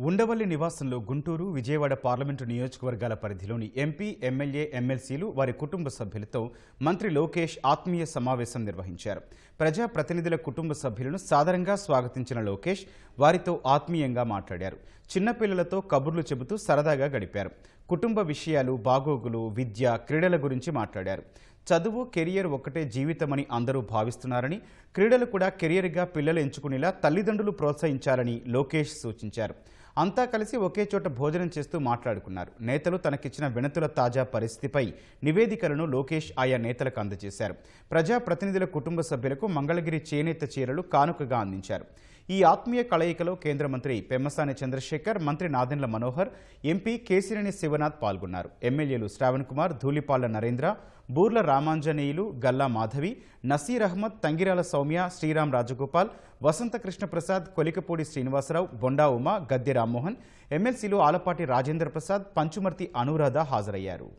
ఉండవల్లి నివాసంలో గుంటూరు విజయవాడ పార్లమెంటు నియోజకవర్గాల పరిధిలోని ఎంపీ ఎమ్మెల్యే ఎమ్మెల్సీలు వారి కుటుంబ సభ్యులతో మంత్రి లోకేష్ ఆత్మీయ సమావేశం నిర్వహించారు. ప్రజా ప్రతినిధుల కుటుంబ సభ్యులను సాదరంగా స్వాగతించిన లోకేష్ వారితో ఆత్మీయంగా మాట్లాడారు. చిన్నపిల్లలతో కబుర్లు చెబుతూ సరదాగా గడిపారు. కుటుంబ విషయాలు బాగోగులు విద్య క్రీడల గురించి మాట్లాడారు. చదువు కెరియర్ ఒక్కటే జీవితమని అందరూ భావిస్తున్నారని క్రీడలు కూడా కెరియర్గా పిల్లలు ఎంచుకునేలా తల్లిదండ్రులు ప్రోత్సహించాలని లోకేష్ సూచించారు. అంతా కలిసి ఒకే చోట భోజనం చేస్తూ మాట్లాడుకున్నారు. నేతలు తనకిచ్చిన వినతుల తాజా పరిస్థితిపై నివేదికలను లోకేష్ ఆయా నేతలకు అందజేశారు. ప్రజా ప్రతినిధుల కుటుంబ సభ్యులకు మంగళగిరి చేనేత చీరలు కానుకగా అందించారు. ఈ ఆత్మీయ కలయికలో కేంద్ర మంత్రి పెమ్మసాని చంద్రశేఖర్ మంత్రి నాదెండ్ల మనోహర్ ఎంపీ కేసినేని శివనాథ్ పాల్గొన్నారు. ఎమ్మెల్యేలు శ్రావణ్ కుమార్ ధూళిపాళ్ళ నరేంద్ర బూర్ల రామాంజనేయులు గల్లా మాధవి నసీర్ అహ్మద్ తంగిరాల సౌమ్య శ్రీరామ్ రాజగోపాల్ వసంత కృష్ణ ప్రసాద్ కొలికపూడి శ్రీనివాసరావు బొండా ఉమ గద్దె రామ్మోహన్ ఎమ్మెల్సీలు ఆలపాటి రాజేంద్ర ప్రసాద్ పంచుమర్తి అనురాధ హాజరయ్యారు.